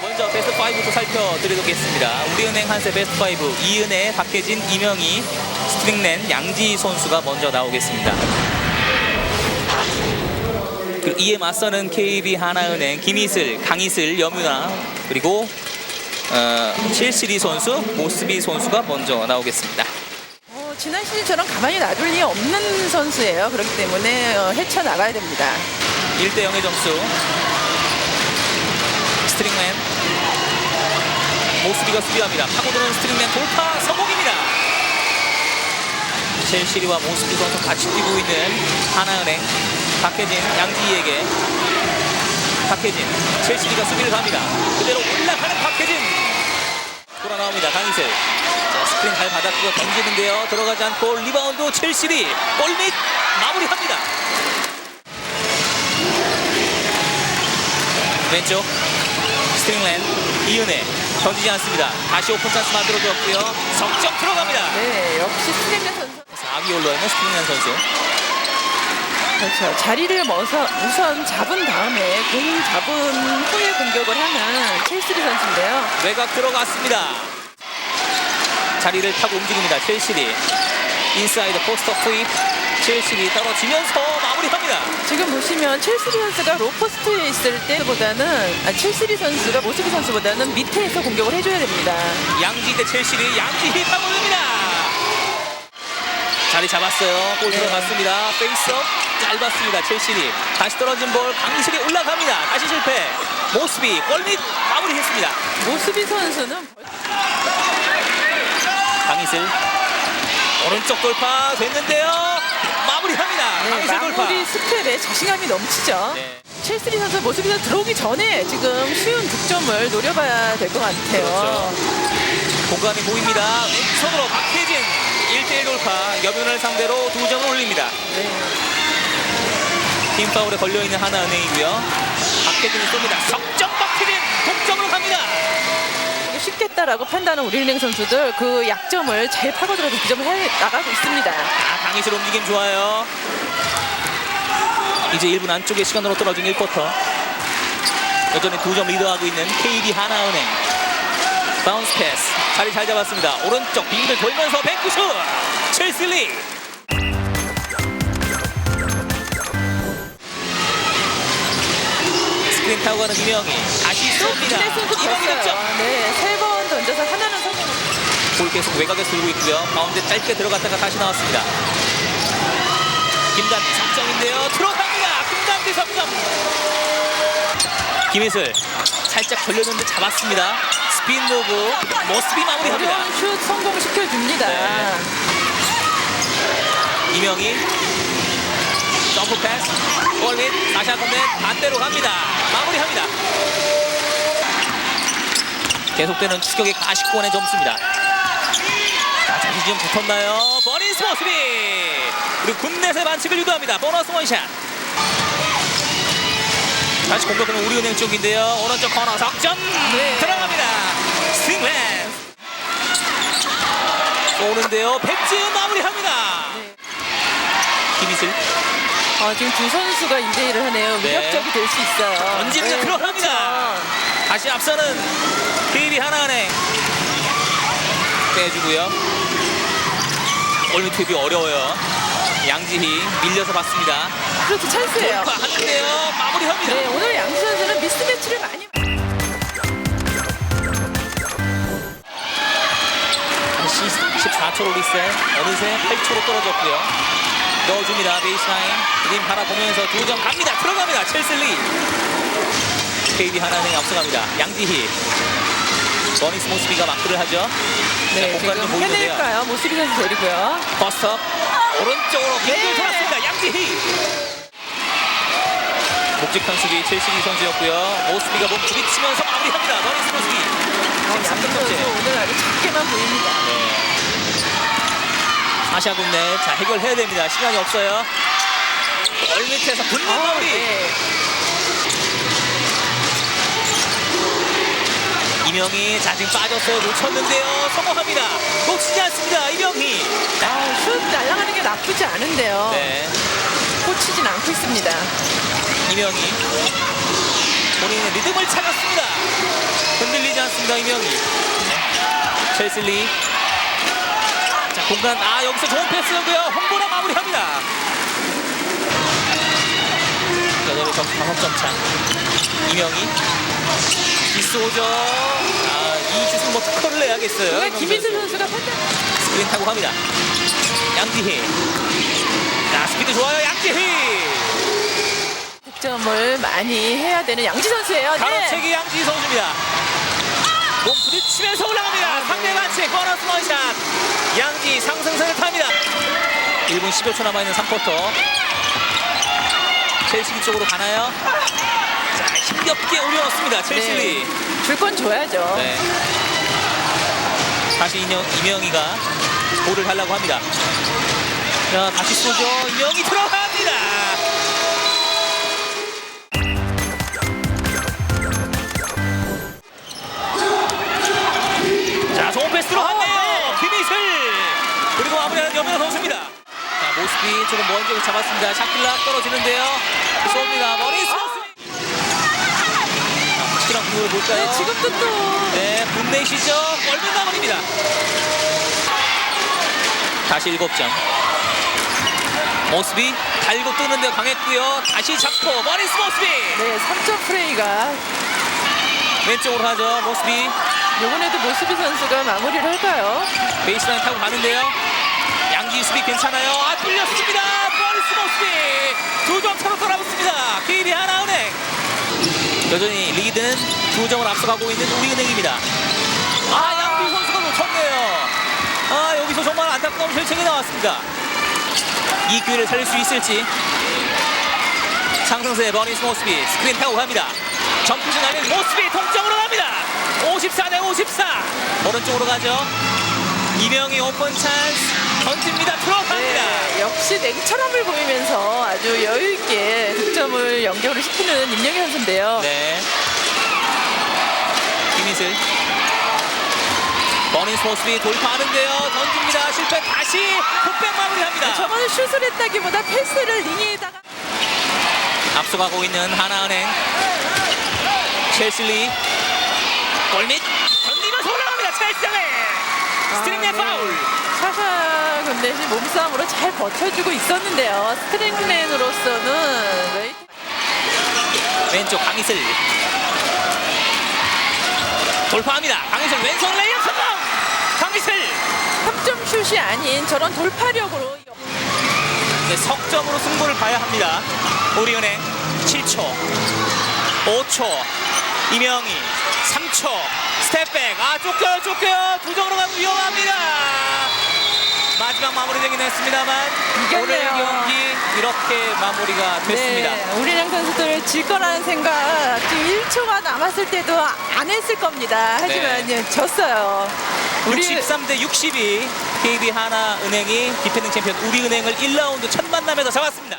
먼저 베스트 5부터 살펴드리겠습니다. 우리은행 한세 베스트 5 이은혜, 박혜진, 이명희, 스트링맨, 양지 선수가 먼저 나오겠습니다. 그 이에 맞서는 KB 하나은행 김희슬, 강희슬, 여문아 그리고 어, 칠시리 선수, 모스비 선수가 먼저 나오겠습니다. 어, 지난 시즌처럼 가만히 놔둘 리 없는 선수예요. 그렇기 때문에 어, 헤쳐나가야 됩니다. 1대 0의 점수. 스트링맨 모스비가 수비합니다. 파고드는 스트링맨 돌파 성공입니다. 첼시리와 모스비 선수 같이 뛰고 있는 하나은행 박혜진 양지희에게 박혜진 첼시리가 수비를 갑니다. 그대로 올라가는 박혜진 돌아 나옵니다. 강희슬 자, 스크린 잘 받았고요. 던지는데요. 들어가지 않고 리바운드 첼시리 골밑 마무리합니다. 왼쪽 스트링랜 이은혜 던지지 않습니다. 다시 오픈 찬스 만들어주었고요. 석점 들어갑니다. 네, 역시 스트레면 선수. 4위 올라있는 스트링랜 선수. 그렇죠. 자리를 먼저 우선 잡은 다음에 공 잡은 후에 공격을 하는 첼시리 선수인데요. 외곽 들어갔습니다. 자리를 타고 움직입니다. 첼시리 인사이드 포스터 투입 첼시리 떨어지면서 마무리합니다. 지금 보시면 첼시리 선수가 로포스트에 있을 때보다는 아, 첼시리 선수가 모스비 선수보다는 밑에서 공격을 해줘야 됩니다. 양지 대 첼시리 양지희 파고듭니다. 자리 잡았어요. 골 네. 들어갔습니다. 페이스업 짧았습니다. 첼시리 다시 떨어진 볼 강희슬이 올라갑니다. 다시 실패. 모스비 골밑 마무리했습니다. 모스비 선수는 강희슬 오른쪽 돌파 됐는데요. 마무리합니다. 네, 강희슬 돌파. 마무리 스텝에 자신감이 넘치죠. 네. 첼시리 선수 모습이 들어오기 전에 지금 쉬운 득점을 노려봐야 될 것 같아요. 그렇죠. 공간이 보입니다. 왼손으로 박혜진 1대1 돌파 여변을 상대로 두 점을 올립니다. 네. 팀 파울에 걸려있는 하나은행이고요. 박혜진이 쏩니다. 석점 박혜진 동점으로 갑니다. 쉽겠다라고 판단하는 우리은행 선수들 그 약점을 잘 파고들어서 득점을 해 나가고 있습니다. 아, 강희슬 움직임 좋아요. 이제 1분 안쪽에 시간으로 떨어진 1쿼터. 여전히 두점 리드하고 있는 KB 하나은행. 바운스 패스. 자리 잘 잡았습니다. 오른쪽 빙글 돌면서 백구슛. 첼실리. 타고 가는 이명희. 다시 쏩니다. 이명희 득점. 네, 세 번 던져서 하나는 성공. 볼 계속 외곽에 돌고 있고요. 가운데 짧게 들어갔다가 다시 나왔습니다. 김단비 석점인데요. 들어갑니다. 김단비 석점. 김희슬 살짝 걸렸는데 잡았습니다. 스핀 무브 모스비 마무리합니다. 어려운 슛 성공시켜 줍니다. 네. 이명희 점프 패스 골밑 다시 한번 넷 반대로 갑니다. 마무리합니다. 계속되는 추격의 가시권의 점수입니다. 자, 자기 지금 붙었나요? 버니스 모스비 그리고 군넷의 반칙을 유도합니다. 보너스 원샷. 다시 공격하는 우리은행 쪽인데요. 오른쪽 코너 석점 네. 들어갑니다. 스팅맨 쏘는데요. 백지은 마무리합니다. 네. 김희슬 어, 지금 두 선수가 2대1을 하네요. 네. 위력적이 될 수 있어요. 던지는 네, 들어갑니다. 그렇죠. 다시 앞서는 KB 하나은행 빼주고요. 투입이 어려워요. 양지희 밀려서 봤습니다. 그렇죠. 찬스예요. 돌파하는데요. 마무리합니다. 네, 오늘 양지 선수는 미스매치를 많이 다시 14초로 리셋. 어느새 8초로 떨어졌고요. 넣어줍니다. 베이스라인. 그림 바라보면서 두 점 갑니다. 들어갑니다. 첼슬리. KB 하나은행 앞서갑니다. 양지희. 버니스 모스비가 마크를 하죠. 네, 자, 공간 좀 보이는데요. 해낼까요? 모스비 선수 데리고요. 버스터 오른쪽으로 빙글 네. 돌았습니다. 양지희. 묵직한 수비 첼시리 선수였고요. 모스비가 몸 부딪히면서 마무리합니다. 버니스 모스비. 어, 양지 선수. 오늘 아주 작게만 보입니다. 아시아 국내 자 해결해야 됩니다. 시간이 없어요. 얼 밑에서 음, 아, 네. 마무리. 이명희 자 지금 빠졌어요. 놓쳤는데요. 성공합니다. 놓치지 않습니다. 이명희. 아, 슛 날아가는 게 나쁘지 않은데요. 네. 꽂히진 않고 있습니다. 이명희. 본인의 리듬을 찾았습니다. 흔들리지 않습니다. 이명희. 첼슬리. 자 공간. 아 여기서 좋은 패스고요. 홍보라 마무리합니다. 여전히 점수 5점 차. 이명희. 기스오죠. 아이 슛은 뭐 특허를 내야겠어요. 김희슬 선수. 선수가 판단. 스크린 타고 갑니다. 양지희. 자 스피드 좋아요. 양지희. 득점을 많이 해야 되는 양지 선수예요. 네. 가로채기 양지 선수입니다. 몸 부딪히면서 올라갑니다. 상대 반칙 보너스 원샷. 양지 상승세를 탑니다. 1분 10여 초 남아있는 3쿼터. 첼시 쪽으로 가나요? 자, 힘겹게 올려놓습니다. 첼시. 줄건 줘야죠. 네. 다시 이명, 이명희가 볼을 달라고 합니다. 자, 다시 쏘죠. 이명희 들어갑니다. 이 조금 먼 쪽을 잡았습니다. 샤클락 떨어지는데요. 쏩니다. 머리 쏘스. 확실한 공을 볼까요? 네, 지금도 또 네, 분내 시죠. 멀면 마무리입니다. 다시 7점. 모스비 달고 뜨는데 강했고요. 다시 잡고 머리스 모스비 네, 3점 플레이가 왼쪽으로 하죠. 모스비 이번에도 모스비 선수가 마무리를 할까요? 베이스라인 타고 가는데요. 수비 괜찮아요. 아 뚫렸습니다. 머리스 모스비 두 점 차로 돌아붙습니다. KB 하나은행 여전히 리드는 두 점을 앞서가고 있는 우리은행입니다. 아 양비 선수가 놓쳤네요. 아 여기서 정말 안타까운 결정이 나왔습니다. 이 기회를 살릴 수 있을지 상승세의 버니스 모스비 스크린 타고 갑니다. 점프진 아닌 모스비 동점으로 갑니다. 54 대 54 오른쪽으로 가죠. 이명희 오픈 찬스 던집니다. 들어갑니다. 네, 역시 냉철함을 보이면서 아주 여유 있게 득점을 연결을 시키는 임영희 선수인데요. 네. 김희슬. 버니스 모스비 돌파하는데요. 던집니다. 실패 다시 풋백 마무리합니다. 저번에 슛을 했다기보다 패스를 링에다가 앞서가고 있는 하나은행 첼슬리 골밑 던지면서 올라갑니다 첼슬리 스트링의. 파울. 샤샤 근데시 몸싸움으로 잘 버텨주고 있었는데요. 스트링맨으로서는 왼쪽 강희슬. 돌파합니다. 강희슬 왼손 레이업 성공! 강희슬! 3점 슛이 아닌 저런 돌파력으로 네, 석점으로 승부를 봐야 합니다. 우리은행 7초 5초 이명희 3초 스텝백 아 쫓겨요 쫓겨요 두 점으로 가면 위험합니다 마지막 마무리되긴 했습니다만 오늘 이겼네요. 경기 이렇게 마무리가 됐습니다 네, 우리랑 선수들 질 거라는 생각 지금 1초가 남았을 때도 안 했을 겁니다. 하지만 네. 예, 졌어요. 우리 63대 62 KB 하나은행이 디펜딩 챔피언 우리은행을 1라운드 첫 만남에서 잡았습니다